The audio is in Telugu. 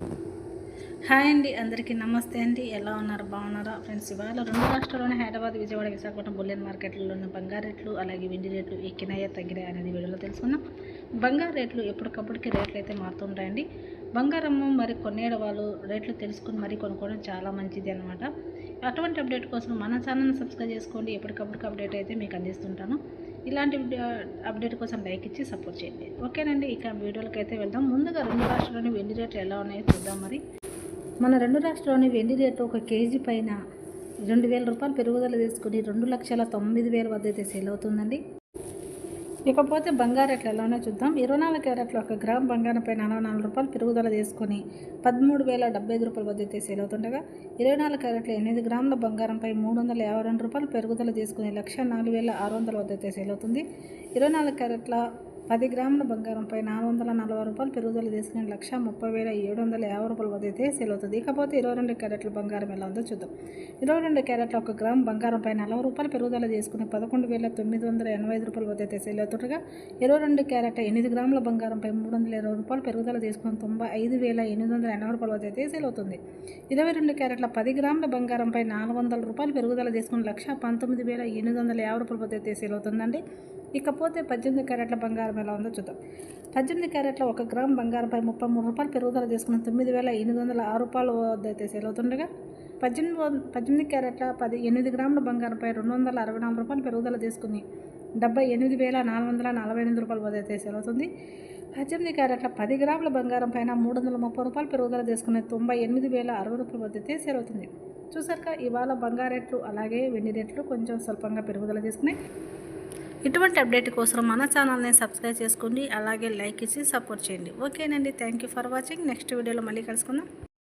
హాయ్ అండి అందరికీ నమస్తే అండి. ఎలా ఉన్నారు? బాగున్నారా? ఫ్రెండ్స్ ఇవాళ రెండు రాష్ట్రాల్లోని హైదరాబాద్ విజయవాడ విశాఖపట్నం బుల్లెన్ మార్కెట్లలో ఉన్న బంగారు రేట్లు అలాగే వెండి రేట్లు ఎక్కినాయా తగ్గినాయా అనేది వీడియోలో తెలుసుకుందాం. బంగారు రేట్లు ఎప్పటికప్పటికి రేట్లు అయితే మారుతుంటాయండి బంగారము మరి కొనేడ వాళ్ళు రేట్లు తెలుసుకుని మరి కొనుక్కోవడం చాలా మంచిది అనమాట అటువంటి అప్డేట్ కోసం మన ఛానల్ని సబ్స్క్రైబ్ చేసుకోండి. ఎప్పటికప్పటికి అప్డేట్ అయితే మీకు అందిస్తుంటాను. ఇలాంటి అప్డేట్ కోసం లైక్ ఇచ్చి సపోర్ట్ చేయండి. ఓకేనండి ఇక వీడియోలకి అయితే వెళ్దాం. ముందుగా రెండు రాష్ట్రాల్లోని వెండి రేట్లు ఎలా ఉన్నాయో చూద్దాం మరి. మన రెండు రాష్ట్రాల్లోని వెండి రేటు ఒక కేజీ పైన రెండు వేల రూపాయలు పెరుగుదల తీసుకుని రెండు లక్షల తొమ్మిది వేల వద్ద అయితే సేల్ అవుతుందండి. ఇకపోతే బంగారు రేట్లు ఎలానో చూద్దాం. ఇరవై నాలుగు క్యారెట్లు ఒక గ్రామ్ బంగారంపై నలభై నాలుగు రూపాయలు పెరుగుదల తీసుకొని పదమూడు వేల డెబ్బై ఐదు రూపాయల వద్ద అయితే సేల్ అవుతుండగా ఇరవై నాలుగు క్యారెట్లు ఎనిమిది గ్రాముల బంగారంపై మూడు వందల యాభై రెండు రూపాయలు పెరుగుదల తీసుకుని లక్ష నాలుగు వేల ఆరు వందల వద్ద అయితే సేల్ అవుతుంది. ఇరవై నాలుగు క్యారెట్ల పది గ్రాముల బంగారంపై నాలుగు వందల నలభై రూపాయలు పెరుగుదల తీసుకుని లక్ష ముప్పై వేల ఏడు వందల యాభై రూపాయలు వదిలితే అయితే సేల్ అవుతుంది ఇకపోతే ఇరవై రెండు క్యారెట్ల బంగారం ఎలా ఉందో చూద్దాం. ఇరవై రెండు క్యారెట్ల ఒక గ్రామ్ బంగారంపై నలభై రూపాయలు పెరుగుదల చేసుకుని పదకొండు వేల తొమ్మిది వందల ఎనభై ఐదు రూపాయలు వదిలితే సేల్ అవుతుండగా ఇరవై రెండు క్యారెట్ ఎనిమిది గ్రాముల బంగారంపై మూడు వందల ఇరవై రూపాయలు పెరుగుదల చేసుకుని తొంభై ఐదు వేల ఎనిమిది వందల ఎనభై రూపాయలు వదిలితే సేల్ అవుతుంది ఇరవై రెండు క్యారెట్ల పది గ్రాముల బంగారంపై నాలుగు వందల రూపాయలు పెరుగుదల చేసుకుని లక్ష పంతొమ్మిది వేల ఎనిమిది వందల యాభై రూపాయలు వదిలితే సేల్ అవుతుందండి ఇకపోతే పద్దెనిమిది క్యారెట్ల బంగారం ఎలా ఉందో చూద్దాం. పద్దెనిమిది క్యారెట్ల ఒక గ్రామ్ బంగారంపై ముప్పై మూడు రూపాయలు పెరుగుదల చేసుకుని తొమ్మిది వేల ఎనిమిది వందల ఆరు రూపాయలు వద్ద అయితే సేల్ అవుతుండగా పద్దెనిమిది పద్దెనిమిది క్యారెట్ల పది ఎనిమిది గ్రాముల బంగారంపై రెండు వందల అరవై నాలుగు రూపాయలు పెరుగుదల తీసుకుని డెబ్బై ఎనిమిది వేల నాలుగు వందల నలభై ఎనిమిది రూపాయలు వద్ద అయితే సేల్ అవుతుంది. పద్దెనిమిది క్యారెట్ల పది గ్రాముల బంగారం పైన మూడు వందల ముప్పై రూపాయలు పెరుగుదల చేసుకుని తొంభై ఎనిమిది వేల అరవై రూపాయలు వద్ద అయితే సేల్ అవుతుంది. చూసాక ఇవాళ బంగారు రేట్లు అలాగే వెండి రేట్లు కొంచెం స్వల్పంగా పెరుగుదల చేసుకున్నాయి. ఇటువంటి అప్డేట్ కోసం మన ఛానల్ని సబ్స్క్రైబ్ చేసుకోండి అలాగే లైక్ ఇచ్చి సపోర్ట్ చేయండి. ఓకేనండి thank you for watching. Next వీడియోలో మళ్ళీ కలుసుకుందాం.